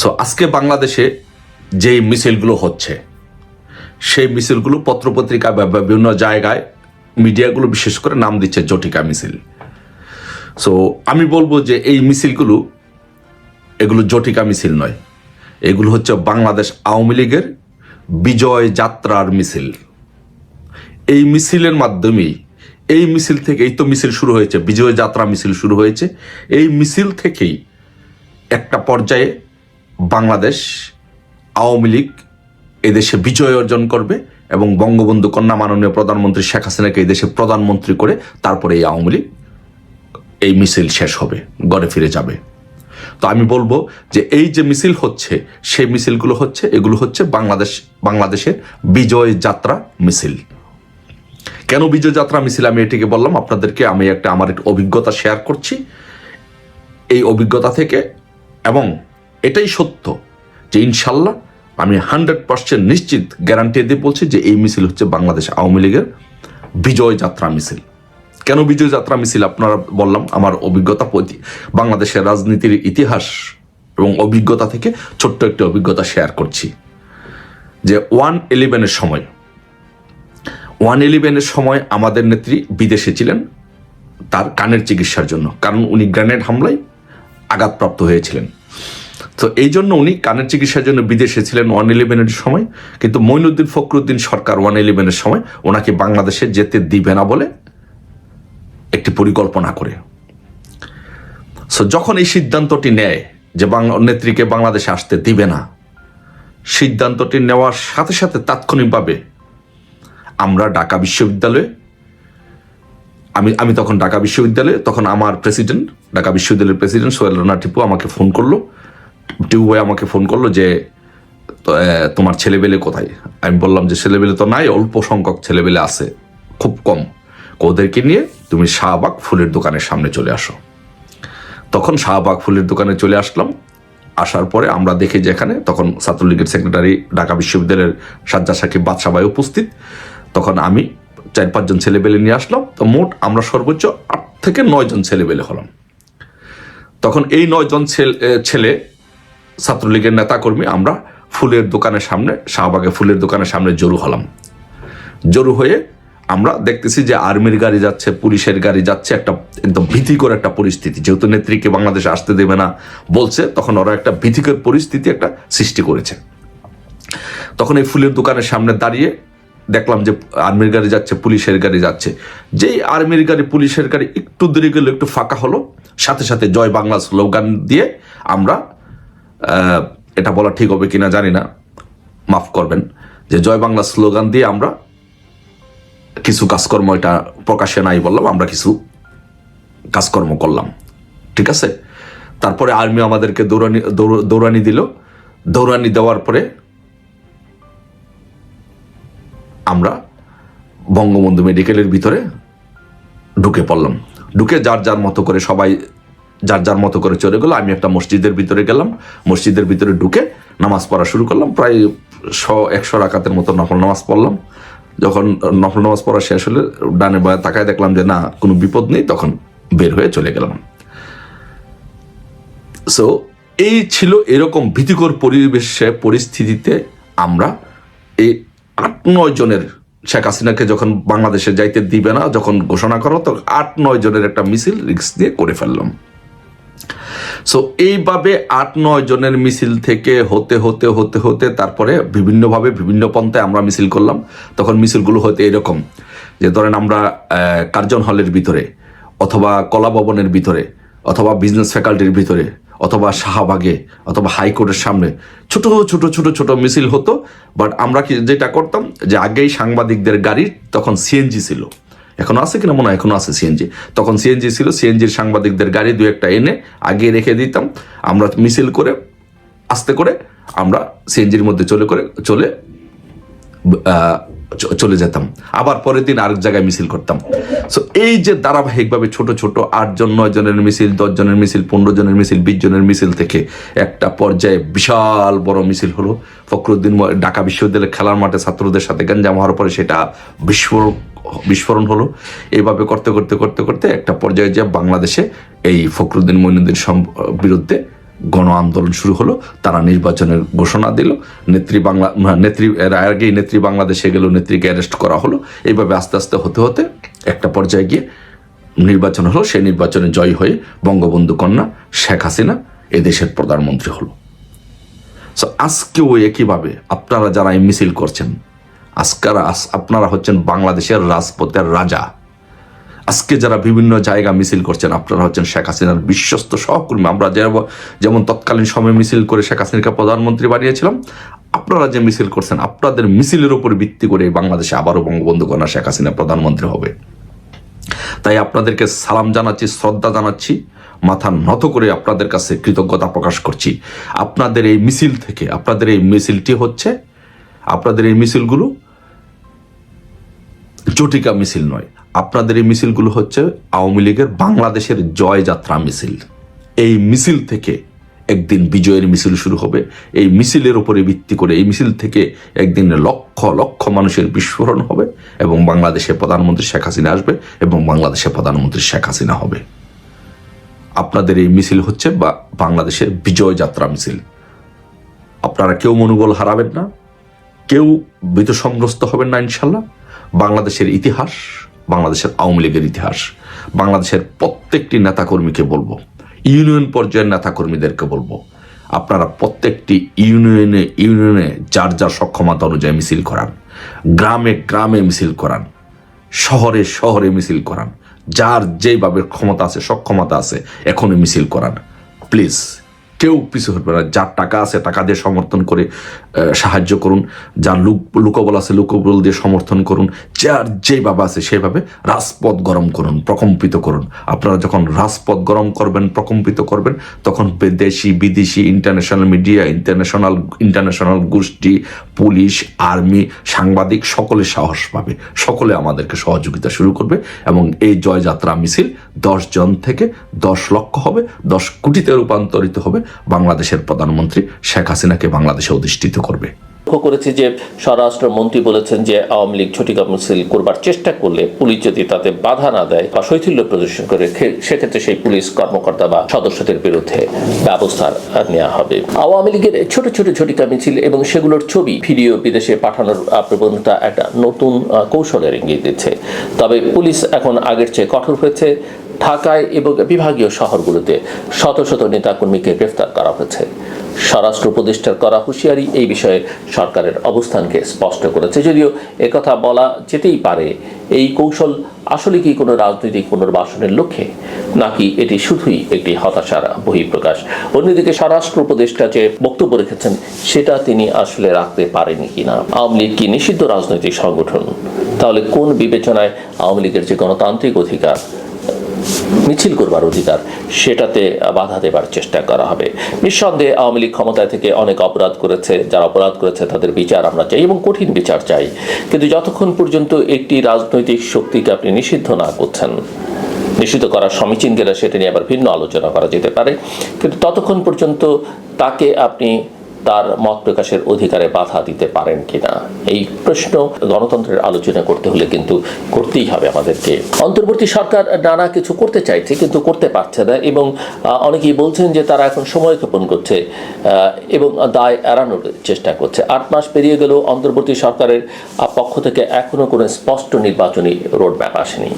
So আজকে বাংলাদেশে যেই মিছিলগুলো হচ্ছে, সেই মিছিলগুলো পত্রপত্রিকা বা বিভিন্ন জায়গায় মিডিয়াগুলো বিশেষ করে নাম দিচ্ছে জটিকা মিছিল। সো আমি বলব যে এই মিছিলগুলো, এগুলো জটিকা মিছিল নয়। এগুলো হচ্ছে বাংলাদেশ আওয়ামী লীগের বিজয় যাত্রার মিছিল। এই মিছিলের মাধ্যমেই, এই মিছিল থেকে এই তো মিছিল শুরু হয়েছে, বিজয় যাত্রা মিছিল শুরু হয়েছে। এই মিছিল থেকেই একটা পর্যায়ে বাংলাদেশ আওয়ামী লীগ এদেশে বিজয় অর্জন করবে এবং বঙ্গবন্ধু কন্যা মাননীয় প্রধানমন্ত্রী শেখ হাসিনাকে এই দেশে প্রধানমন্ত্রী করে তারপরে এই আওয়ামী লীগ এই মিছিল শেষ হবে, গড়ে ফিরে যাবে। তো আমি বলব যে এই যে মিছিল হচ্ছে, সেই মিছিলগুলো হচ্ছে, এগুলো হচ্ছে বাংলাদেশ, বাংলাদেশের বিজয় যাত্রা মিছিল। কেন বিজয় যাত্রা মিছিল? আমি এটিকে বললাম, আপনাদেরকে আমি একটা, আমার একটা অভিজ্ঞতা শেয়ার করছি। এই অভিজ্ঞতা থেকে এবং এটাই সত্য যে ইনশাল্লাহ আমি হান্ড্রেড পার্সেন্ট নিশ্চিত গ্যারান্টি দিয়ে বলছি যে এই মিছিল হচ্ছে বাংলাদেশ আওয়ামী লীগের বিজয় যাত্রা মিছিল। কেন বিজয় যাত্রা মিছিল? আপনারা বললাম, আমার অভিজ্ঞতা বাংলাদেশের রাজনীতির ইতিহাস এবং অভিজ্ঞতা থেকে ছোট্ট একটি অভিজ্ঞতা শেয়ার করছি। যে ওয়ান ইলেভেনের সময়, ওয়ান ইলেভেনের সময় আমাদের নেত্রী বিদেশে ছিলেন, তার কানের চিকিৎসার জন্য। কারণ উনি গ্রেনেড হামলায় আঘাতপ্রাপ্ত হয়েছিলেন। তো এই জন্য উনি কানের চিকিৎসার জন্য বিদেশে ছিলেন ওয়ান ইলেভেনের সময়, কিন্তু মইনুদ্দিন ফখরুদ্দিন সরকার ওয়ান ইলেভেনের সময় ওনাকে বাংলাদেশে যেতে দিবে না বলে একটি পরিকল্পনা করে। সো যখন এই সিদ্ধান্তটি নেয় যে বাংলা নেত্রীকে বাংলাদেশে আসতে দিবে না, সিদ্ধান্তটি নেওয়ার সাথে সাথে তাৎক্ষণিকভাবে আমরা ঢাকা বিশ্ববিদ্যালয়ে, আমি আমি তখন ঢাকা বিশ্ববিদ্যালয়ে, তখন আমার প্রেসিডেন্ট ঢাকা বিশ্ববিদ্যালয়ের প্রেসিডেন্ট সোহেল রানা টিপু আমাকে ফোন করল। ভাই আমাকে ফোন করল যে তোমার ছেলেবেলে কোথায়? আমি বললাম যে, ছেলেবেলে তো নাই, অল্প সংখ্যক ছেলেবেলে আছে, খুব কম। ওদেরকে নিয়ে তুমি শাহবাগ ফুলের দোকানের সামনে চলে আসো। তখন শাহবাগ ফুলের দোকানে চলে আসলাম। আসার পরে আমরা দেখি যে এখানে তখন ছাত্রলীগের সেক্রেটারি, ঢাকা বিশ্ববিদ্যালয়ের সাজ্জা সাকিব বাদশাহ উপস্থিত। তখন আমি চার পাঁচজন ছেলেবেলে নিয়ে আসলাম। তো মোট আমরা সর্বোচ্চ আট থেকে নয় জন ছেলেবেলে হলাম। তখন এই নয়জন ছেলে ছাত্রলীগের নেতাকর্মী, আমরা ফুলের দোকানের সামনে, শাহবাগে ফুলের দোকানের সামনে জড়ো হলাম। জড়ো হয়ে আমরা দেখতেছি যে আর্মির গাড়ি যাচ্ছে, পুলিশের গাড়ি যাচ্ছে, একটা একদম ভীতিকর একটা পরিস্থিতি। যেহেতু নেত্রীকে বাংলাদেশে আসতে দেবে না বলছে, তখন ওরা একটা ভীতিকর পরিস্থিতি একটা সৃষ্টি করেছে। তখন এই ফুলের দোকানের সামনে দাঁড়িয়ে দেখলাম যে আর্মির গাড়ি যাচ্ছে, পুলিশের গাড়ি যাচ্ছে। যেই আর্মির গাড়ি, পুলিশের গাড়ি একটু দেরি গেলে একটু ফাঁকা হলো, সাথে সাথে জয় বাংলা স্লোগান দিয়ে আমরা এটা বলা ঠিক হবে কিনা জানি না। মাফ করবেন। যে জয় বাংলা স্লোগান দিয়ে আমরা কিছু কাজকর্ম এটা প্রকাশে নাই বললাম, আমরা কিছু কাজকর্ম করলাম। ঠিক আছে? তারপরে আর্মি আমাদেরকে দৌড়ানি, দৌড়- দৌড়ানি দিল। দৌড়ানি দেওয়ার পরে আমরা বঙ্গবন্ধু মেডিকেলের ভিতরে ঢুকে পড়লাম। ঢুকে যার যার মতো করে সবাই যার যার মতো করে চলে গেলো, আমি একটা মসজিদের ভিতরে গেলাম, মসজিদের ভিতরে ঢুকে নামাজ পড়া শুরু করলাম, প্রায় শ, একশো রাকাতের মতো নফল নামাজ পড়লাম। যখন নফল নামাজ পড়া শেষ হলে ডানে বায়ে তাকায় দেখলাম যে না, কোনো বিপদ নেই, তখন বের হয়ে চলে গেলাম। সো এই ছিল এরকম ভীতিকর পরিবেশে, পরিস্থিতিতে আমরা এই আট, নয় জনের, শেখ হাসিনাকে যখন বাংলাদেশে যাইতে দিবে না, যখন ঘোষণা করো তখন আট, নয় জনের একটা মিছিল রিক্স দিয়ে করে ফেললাম। সো এইভাবে আট, নয় জনের মিছিল থেকে হতে হতে হতে হতে তারপরে বিভিন্নভাবে বিভিন্ন পন্থায় আমরা মিছিল করলাম। তখন মিছিলগুলো হতে এরকম যে ধরেন আমরা কার্জন হলের ভিতরে অথবা কলা ভবনের ভিতরে অথবা বিজনেস ফ্যাকাল্টির ভিতরে অথবা শাহবাগে অথবা হাইকোর্টের সামনে ছোট ছোট ছোট ছোট মিছিল হতো। বাট আমরা যেটা করতাম যে আগেই সাংবাদিকদের গাড়ি তখন সিএনজি ছিল। এখনও আছে কিনা মনে হয় এখনও আছে সিএনজি তখন সিএনজি ছিল সিএনজির সাংবাদিকদের গাড়ি দু একটা এনে আগে রেখে দিতাম। আমরা মিছিল করে, আস্তে করে আমরা সিএনজির মধ্যে চলে করে, চলে চলে যেতাম। আবার পরের দিন আরেক জায়গায় মিছিল করতাম। সো এই যে ধারাবাহিকভাবে ছোট ছোট, আটজন নয় জনের মিছিল দশ জনের মিছিল পনেরো জনের মিছিল বিশ জনের মিছিল থেকে একটা পর্যায়ে বিশাল বড় মিছিল হলো। ফখরুদ্দিন ঢাকা বিশ্ববিদ্যালয়ের খেলার মাঠে ছাত্রদের সাথে গঞ্জাম হওয়ার পরে সেটা বিস্ফোরণ বিস্ফোরণ হলো। এইভাবে করতে করতে করতে করতে একটা পর্যায়ে যে বাংলাদেশে এই ফখরুদ্দিন মইনুদ্দিন বিরুদ্ধে গণ আন্দোলন শুরু হলো, তারা নির্বাচনের ঘোষণা দিল, নেত্রী বাংলা নেত্রী, এর আগেই নেত্রী বাংলাদেশে গেল, নেত্রীকে অ্যারেস্ট করা হলো। এইভাবে আস্তে আস্তে হতে হতে একটা পর্যায়ে গিয়ে নির্বাচন হলো, সেই নির্বাচনে জয় হয়ে বঙ্গবন্ধু কন্যা শেখ হাসিনা এদেশের প্রধানমন্ত্রী হলো। সো আজকেও একইভাবে আপনারা যারা মিছিল করছেন, আজকার আপনারা হচ্ছেন বাংলাদেশের রাজপথের রাজা। আজকে যারা বিভিন্ন জায়গা মিছিল করছেন, আপনারা হচ্ছেন শেখ হাসিনার বিশ্বস্ত সহকর্মী। আমরা যেমন তৎকালীন সময় মিছিল করে শেখ হাসিনাকে প্রধানমন্ত্রী বানিয়েছিলাম, আপনারা যে মিছিল করছেন, আপনাদের মিছিলের উপর ভিত্তি করে বাংলাদেশে আবারও বঙ্গবন্ধু কন্যা শেখ হাসিনা প্রধানমন্ত্রী হবে। তাই আপনাদেরকে সালাম জানাচ্ছি, শ্রদ্ধা জানাচ্ছি, মাথা নত করে আপনাদের কাছে কৃতজ্ঞতা প্রকাশ করছি। আপনাদের এই মিছিল থেকে, আপনাদের এই মিছিলটি হচ্ছে, আপনাদের এই মিছিলগুলো জটিকা মিছিল নয় আপনাদের এই মিছিলগুলো হচ্ছে আওয়ামী লীগের বাংলাদেশের জয়যাত্রা মিছিল। এই মিছিল থেকে একদিন বিজয়ের মিছিল শুরু হবে। এই মিছিলের উপরে ভিত্তি করে এই মিছিল থেকে একদিন লক্ষ লক্ষ মানুষের বিস্ফোরণ হবে এবং বাংলাদেশে প্রধানমন্ত্রী শেখ হাসিনা আসবে এবং বাংলাদেশে প্রধানমন্ত্রী শেখ হাসিনা হবে। আপনাদের এই মিছিল হচ্ছে বা বাংলাদেশের বিজয় যাত্রা মিছিল। আপনারা কেউ মনোবল হারাবেন না। কেউ ভীতসংগ্রস্ত হবেন না ইনশাল্লাহ। বাংলাদেশের ইতিহাস বাংলাদেশের আওয়ামী লীগের ইতিহাস। বাংলাদেশের প্রত্যেকটি নেতাকর্মীকে বলব, ইউনিয়ন পর্যায়ের নেতাকর্মীদেরকে বলব, আপনারা প্রত্যেকটি ইউনিয়নে ইউনিয়নে যার যার সক্ষমতা অনুযায়ী মিছিল করান, গ্রামে গ্রামে মিছিল করান, শহরে শহরে মিছিল করান, যার যেভাবে ক্ষমতা আছে, সক্ষমতা আছে, এখনই মিছিল করান। প্লিজ কেউ পিছু হটবে না। যার টাকা আছে, টাকা দিয়ে সমর্থন করে সাহায্য করুন। যার লুক, লুকবল আছে, লুকবল দিয়ে সমর্থন করুন। যার যেভাবে আছে সেভাবে রাজপথ গরম করুন, প্রকম্পিত করুন। আপনারা যখন রাজপথ গরম করবেন, প্রকম্পিত করবেন, তখন বিদেশি বিদেশি ইন্টারন্যাশনাল মিডিয়া ইন্টারন্যাশনাল ইন্টারন্যাশনাল গোষ্ঠী, পুলিশ আর্মি সাংবাদিক, সকলে সাহস পাবে। সকলে আমাদেরকে সহযোগিতা শুরু করবে এবং এই জয়যাত্রা মিছিল দশ জন থেকে দশ লক্ষ হবে, দশ কোটিতে রূপান্তরিত হবে। বাংলাদেশের প্রধানমন্ত্রী শেখ হাসিনাকে বাংলাদেশে অধিষ্ঠিত করবে। লক্ষ্য করেছি যে স্বরাষ্ট্রমন্ত্রী বলেছেন যে আওয়ামী লীগ ঝটিকা মিছিল করবার চেষ্টা করলে পুলিশ যদি তাতে বাধা না দেয় বা শৈথিল্য প্রদর্শন করে সেক্ষেত্রে সেই পুলিশ কর্মকর্তা বা সদস্যদের বিরুদ্ধে ব্যবস্থা নেওয়া হবে। আওয়ামী লীগের ছোট ছোট ঝটিকা মিছিল এবং সেগুলোর ছবি ভিডিও বিদেশে পাঠানোর প্রবণতা একটা নতুন কৌশলের ইঙ্গিত দিচ্ছে। তবে পুলিশ এখন আগের চেয়ে কঠোর হয়েছে। ঢাকায় এবং বিভাগীয় শহরগুলোতে শত শত নেতাকর্মীকে গ্রেফতার করা হয়েছে। স্বরাষ্ট্র উপদেষ্টার করা হুঁশিয়ারি এই বিষয়ে সরকারের অবস্থানকে স্পষ্ট করেছে। যদিও একথা বলা যেতেই পারে, এই কৌশল আসলে কি কোনো রাজনৈতিক পুনর্বাসনের লক্ষ্যে? নাকি এটি শুধুই একটি হতাশার বহিঃপ্রকাশ? অন্যদিকে স্বরাষ্ট্র উপদেষ্টা যে বক্তব্য রেখেছেন, সেটা তিনি আসলে রাখতে পারেনি কিনা? আওয়ামী লীগ কি নিষিদ্ধ রাজনৈতিক সংগঠন? তাহলে কোন বিবেচনায় আওয়ামী লীগের যে গণতান্ত্রিক অধিকার মিছিল করবার অধিকার, সেটাতে বাধা দেবার চেষ্টা করা হবে। নিঃসন্দেহে আওয়ামী লীগ ক্ষমতায় থেকে অনেক অপরাধ করেছে, যারা অপরাধ করেছে তাদের বিচার আমরা চাই এবং কঠিন বিচার চাই। কিন্তু যতক্ষণ পর্যন্ত একটি রাজনৈতিক শক্তিকে আপনি নিষিদ্ধ না করছেন, নিষিদ্ধ করার সমীচীন গেলে সেটা নিয়ে আবার ভিন্ন আলোচনা করা যেতে পারে। কিন্তু ততক্ষণ পর্যন্ত তাকে আপনি তার মত প্রকাশের অধিকারে বাধা দিতে পারেন কিনা? এই প্রশ্ন গণতন্ত্রের আলোচনা করতে হলে কিন্তু করতেই হবে আমাদেরকে। অন্তর্বর্তী সরকার নানা কিছু করতে চাইছে কিন্তু করতে পারছে না এবং অনেকেই বলছেন যে তারা এখন সময় ক্ষেপণ করছে এবং দায় এড়ানোর চেষ্টা করছে। আট মাস পেরিয়ে গেলেও অন্তর্বর্তী সরকারের পক্ষ থেকে এখনও কোনো স্পষ্ট নির্বাচনী রোডম্যাপ আসেনি।